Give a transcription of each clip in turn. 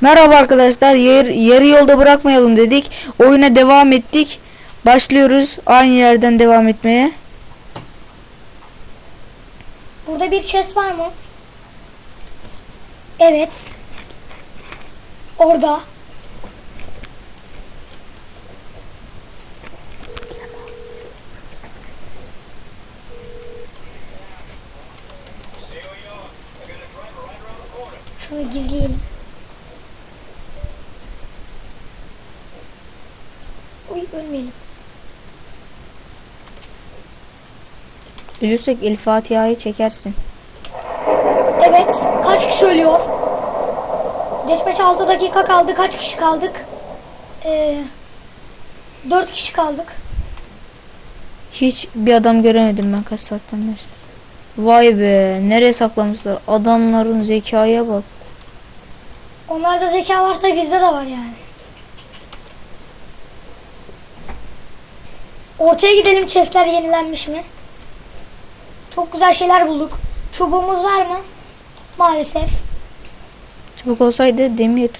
Merhaba arkadaşlar. Yer, yarı yolda bırakmayalım dedik. Oyuna devam ettik. Başlıyoruz aynı yerden devam etmeye. Burada bir chest var mı? Evet. Orada. Şunu gizleyelim. Uy ölmeyelim. Ölürsek El Fatiha'yı çekersin. Evet. Kaç kişi ölüyor? Deşmeç 6 dakika kaldı. Kaç kişi kaldık? Ee, 4 kişi kaldık. Hiç bir adam göremedim ben kaç saatten beri. Vay be nereye saklamışlar adamların zekaya bak. Onlarda zeka varsa bizde de var yani. Ortaya gidelim chestler yenilenmiş mi? Çok güzel şeyler bulduk. Çubuğumuz var mı? Maalesef. Çubuk olsaydı demir.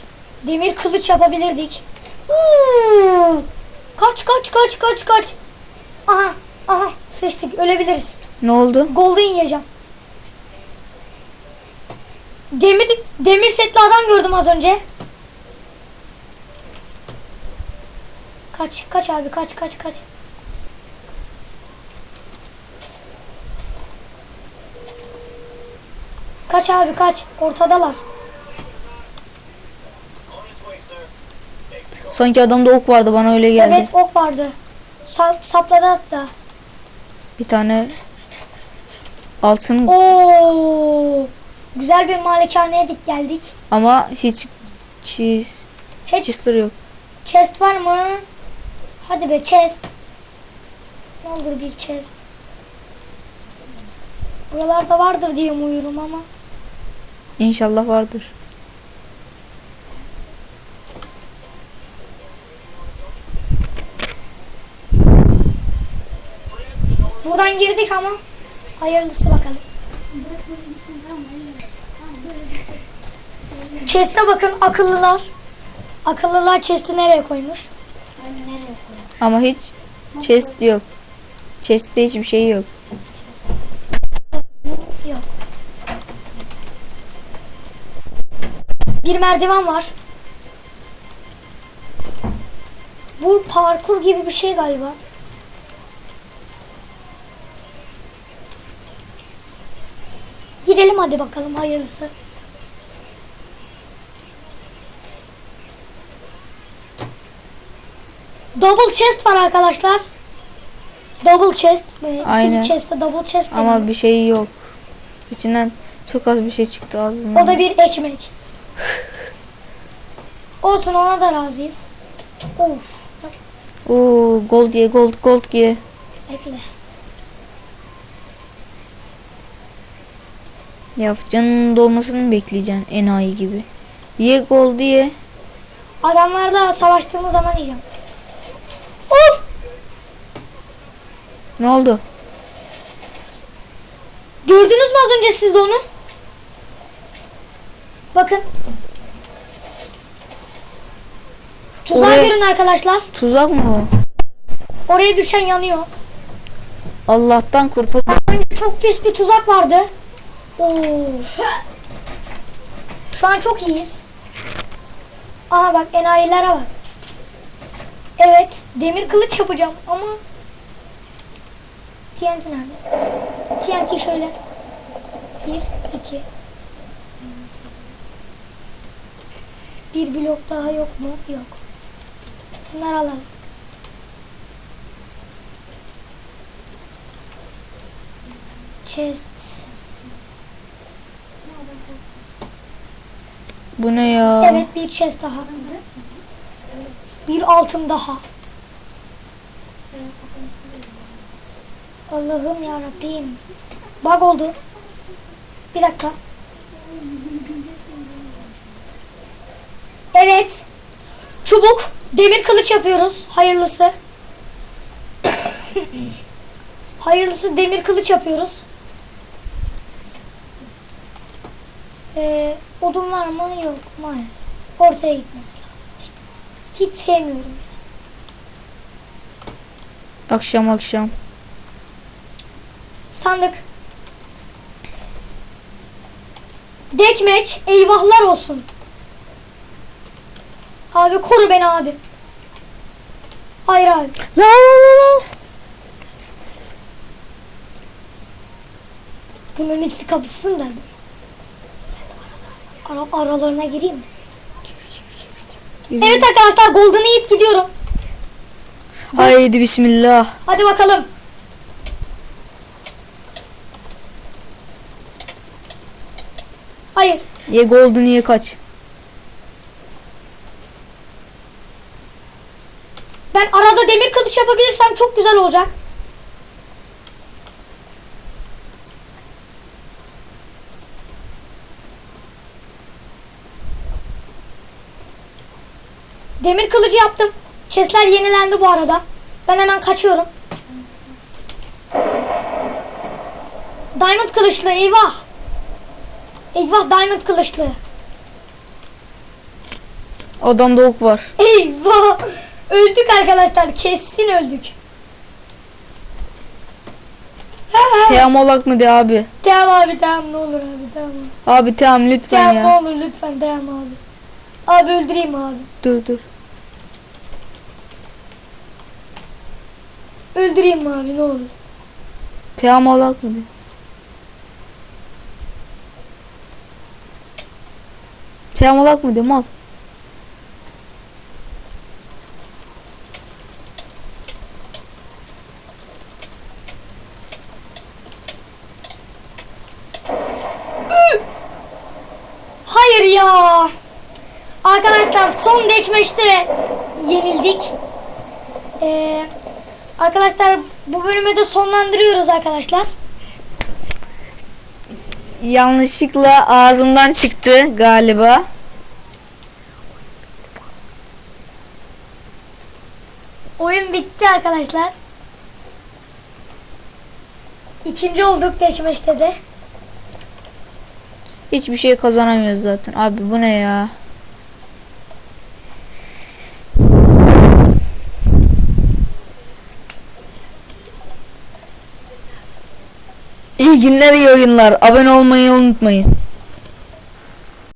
Demir kılıç yapabilirdik. Uuu! Kaç kaç kaç kaç kaç. Aha aha seçtik ölebiliriz. Ne oldu? Golden yiyeceğim. Demir demir setli adam gördüm az önce. Kaç kaç abi kaç kaç kaç. Kaç abi kaç. Ortadalar. Sanki adamda ok vardı bana öyle geldi. Evet ok vardı. Sa- sapladı hatta. Bir tane altın Oo! Güzel bir malikaneye dik geldik. ama hiç çiz Hiç çister yok. chest var mı? Hadi be chest. Ne olur bir chest. Buralarda vardır diye umuyorum ama. İnşallah vardır. Buradan girdik ama. Hayırlısı bakalım. Chest'e bakın akıllılar. Akıllılar chest'i nereye koymuş? Ama hiç chest yok. Chest'te hiçbir şey yok. Yok. Bir merdiven var. Bu parkur gibi bir şey galiba. Gidelim hadi bakalım hayırlısı. Double chest var arkadaşlar. Double chest. Aynen. İkili double chest Ama bir şey yok. İçinden çok az bir şey çıktı abi. O da bir ekmek. Olsun ona da razıyız. Of. Oo, gold ye gold gold ye. Bekle. Ya canının dolmasını bekleyeceksin enayi gibi. Ye gold ye. Adamlarla savaştığımız zaman yiyeceğim. Of! Ne oldu? Gördünüz mü az önce siz onu? Bakın. Tuzağa Oraya- görün arkadaşlar. Tuzak mı o? Oraya düşen yanıyor. Allah'tan kurtuldum. Önce çok pis bir tuzak vardı. Oo. Şu an çok iyiyiz. Aha bak enayilere bak. Evet demir kılıç yapacağım ama TNT nerede? TNT şöyle. Bir, iki. Bir blok daha yok mu? Yok. Bunları alalım. Chest. Bu ne ya? Evet bir chest daha. Bir altın daha. Allah'ım ya Rabbim. Bug oldu. Bir dakika. Evet. Çubuk, demir kılıç yapıyoruz. Hayırlısı. Hayırlısı demir kılıç yapıyoruz. Ee, odun var mı? Yok maalesef. Ortaya gitmemiz lazım işte. Hiç sevmiyorum. Akşam akşam. Sandık. Deathmatch eyvahlar olsun. Abi koru beni abi. Hayır abi. La la la la. Bunların ikisi kapışsın da. Ara, aralarına gireyim mi? Evet arkadaşlar Golden'ı yiyip gidiyorum. Haydi bismillah. Hadi bakalım. Hayır. Ye golden ye kaç. Ben arada demir kılıç yapabilirsem çok güzel olacak. Demir kılıcı yaptım. Chestler yenilendi bu arada. Ben hemen kaçıyorum. Diamond kılıçlı eyvah. Eyvah diamond kılıçlı. Adamda ok var. Eyvah. Öldük arkadaşlar. Kesin öldük. Teamolak mı de abi? Tamam abi tamam ne olur abi tamam. Abi tamam lütfen Tamam ne ya. olur lütfen tamam abi. Abi öldüreyim abi. Dur dur. Öldüreyim abi ne olur. Teamolak mı de? Teamolak mı de mal? Hayır ya. Arkadaşlar son deşmeşte yenildik. Ee, arkadaşlar bu bölümü de sonlandırıyoruz arkadaşlar. Yanlışlıkla ağzımdan çıktı galiba. Oyun bitti arkadaşlar. İkinci olduk deşmeşte de. Hiçbir şey kazanamıyoruz zaten. Abi bu ne ya? İyi günler iyi oyunlar. Abone olmayı unutmayın.